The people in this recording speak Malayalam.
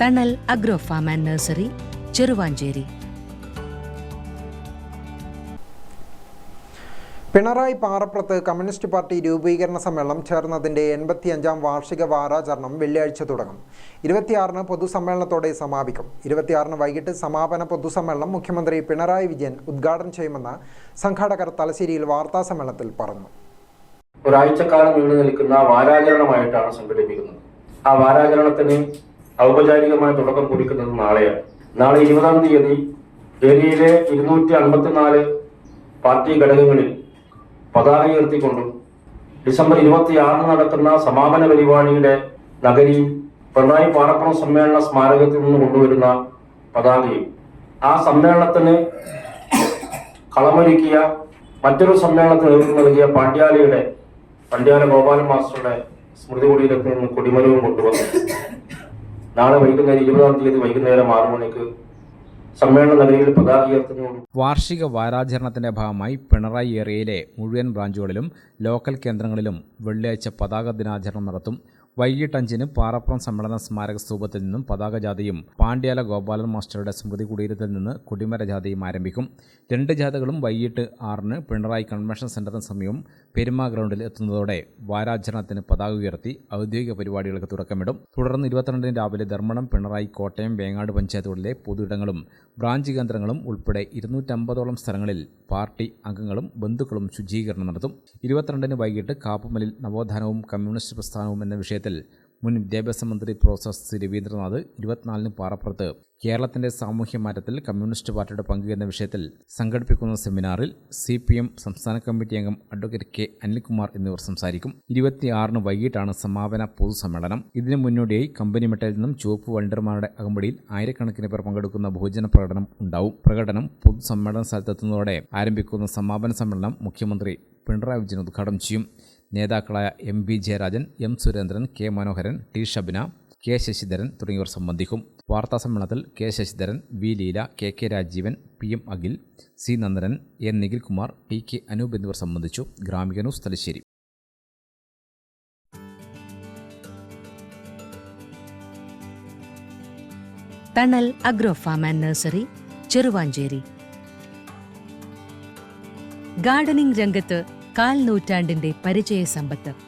Thanal agro farm and nursery Cheruvanchery Pinarayi Parappurathu communist party രൂപീകരണ സമ്മേളനം ചേർന്നതിന്റെ എൺപത്തിയഞ്ചാം വാർഷിക വാരാചരണം വെള്ളിയാഴ്ച തുടങ്ങും. ഇരുപത്തിയാറിന് പൊതുസമ്മേളനത്തോടെ സമാപിക്കും. ഇരുപത്തിയാറിന് വൈകിട്ട് സമാപന പൊതുസമ്മേളനം മുഖ്യമന്ത്രി പിണറായി വിജയൻ ഉദ്ഘാടനം ചെയ്യുമെന്ന് സംഘാടകർ തലശ്ശേരിയിൽ വാർത്താസമ്മേളനത്തിൽ പറഞ്ഞു. ഒരാഴ്ചക്കാലം നീണ്ടു നിൽക്കുന്ന വാരാചരണമായിട്ടാണ് സംഘടിപ്പിക്കുന്നത്. ആ വാരാചരണത്തിന് ഔപചാരികമായ തുടക്കം കുറിക്കുന്നത് നാളെയാണ്. നാളെ ഇരുപതാം തീയതി ഡൽഹിയിലെ ഇരുന്നൂറ്റി അൻപത്തിനാല് പാർട്ടി ഘടകങ്ങളിൽ പതാക ഉയർത്തിക്കൊണ്ടും ഡിസംബർ ഇരുപത്തി ആറിന് നടക്കുന്ന സമാപന പരിപാടിയുടെ നഗരി പിണറായി പാറപ്പുറം സമ്മേളന സ്മാരകത്തിൽ നിന്ന് കൊണ്ടുവരുന്ന പതാകയും ആ സമ്മേളനത്തിന് കളമൊരുക്കിയ മറ്റൊരു സമ്മേളനത്തിന് നേതൃത്വം നൽകിയ പാണ്ഡ്യാലയുടെ പണ്ഡ്യാല ഗോപാലൻ മാസ്റ്ററുടെ സ്മൃതി കുടീരത്തിൽ നിന്ന് കൊടിമരവും കൊണ്ടുവന്നു. നാളെ വൈകുന്നേരം ഇരുപതാം തീയതി വൈകുന്നേരം ആറു മണിക്ക് സമ്മേളന നഗരിയിൽ പതാക ഉയർത്തുന്നു. വാർഷിക വാരാചരണത്തിന്റെ ഭാഗമായി പിണറായി ഏരിയയിലെ മുഴുവൻ ബ്രാഞ്ചുകളിലും ലോക്കൽ കേന്ദ്രങ്ങളിലും വെള്ളിയാഴ്ച പതാക ദിനാചരണം നടത്തും. വൈകിട്ട് അഞ്ചിന് പാറപ്പുറം സമ്മേളന സ്മാരക സ്തൂപത്തിൽ നിന്നും പതാക ജാഥയും പാണ്ഡ്യാല ഗോപാലൻ മാസ്റ്ററുടെ സ്മൃതി കുടീരത്തിൽ നിന്ന് കൊടിമര ജാഥയും ആരംഭിക്കും. രണ്ട് ജാഥകളും വൈകിട്ട് ആറിന് പിണറായി കൺവെൻഷൻ സെന്ററിന് സമീപം പെരുമ ഗ്രൗണ്ടിൽ എത്തുന്നതോടെ വാരാചരണത്തിന് പതാക ഉയർത്തി ഔദ്യോഗിക പരിപാടികൾക്ക് തുടക്കമിടും. തുടർന്ന് ഇരുപത്തിരണ്ടിന് രാവിലെ ധർമ്മടം പിണറായി കോട്ടയം വേങ്ങാട് പഞ്ചായത്തുകളിലെ പൊതുയിടങ്ങളും ബ്രാഞ്ച് കേന്ദ്രങ്ങളും ഉൾപ്പെടെ ഇരുന്നൂറ്റമ്പതോളം സ്ഥലങ്ങളിൽ പാർട്ടി അംഗങ്ങളും ബന്ധുക്കളും ശുചീകരണം നടത്തും. ഇരുപത്തിരണ്ടിന് വൈകിട്ട് കാപ്പുമലിൽ നവോത്ഥാനവും കമ്മ്യൂണിസ്റ്റ് പ്രസ്ഥാനവും എന്ന വിഷയത്തിൽ മുൻ വിദ്യാഭ്യാസ മന്ത്രി പ്രൊഫസർ സി രവീന്ദ്രനാഥ് ഇരുപത്തിനാലിന് പാറപ്പുറത്ത് കേരളത്തിന്റെ സാമൂഹ്യ മാറ്റത്തിൽ കമ്മ്യൂണിസ്റ്റ് പാർട്ടിയുടെ പങ്ക് എന്ന വിഷയത്തിൽ സംഘടിപ്പിക്കുന്ന സെമിനാറിൽ സി പി എം സംസ്ഥാന കമ്മിറ്റി അംഗം അഡ്വക്കേറ്റ് കെ അനിൽകുമാർ എന്നിവർ സംസാരിക്കും. ഇരുപത്തിയാറിന് വൈകിട്ടാണ് സമാപന പൊതുസമ്മേളനം. ഇതിനു മുന്നോടിയായി കമ്പനി മെട്ടയിൽ നിന്നും ചുവപ്പ് വണ്ടർമാരുടെ അകമ്പടിയിൽ ആയിരക്കണക്കിന് പേർ പങ്കെടുക്കുന്ന ബഹുജന പ്രകടനം ഉണ്ടാവും. പ്രകടനം പൊതുസമ്മേളന സ്ഥലത്തെത്തുന്നതോടെ ആരംഭിക്കുന്ന സമാപന സമ്മേളനം മുഖ്യമന്ത്രി പിണറായി വിജയൻ ഉദ്ഘാടനം ചെയ്യും. നേതാക്കളായ M V Jayarajan M Surendran K Manoharan T Shabina K Sasidharan തുടങ്ങിയവർ സംബന്ധിക്കും. വാർത്താ സമ്മേളനത്തിൽ K Sasidharan V Leela K K Rajeevan P M Akhil C Nandanan N Nikhilkumar T K Anoop എന്നിവർ സംബന്ധിച്ചു. Gramika news Thalassery. Thanal agro farm and nursery Cheruvanchery. Gardening രംഗത്ത് കാൽ നൂറ്റാണ്ടിന്റെ പരിചയ സമ്പത്ത്.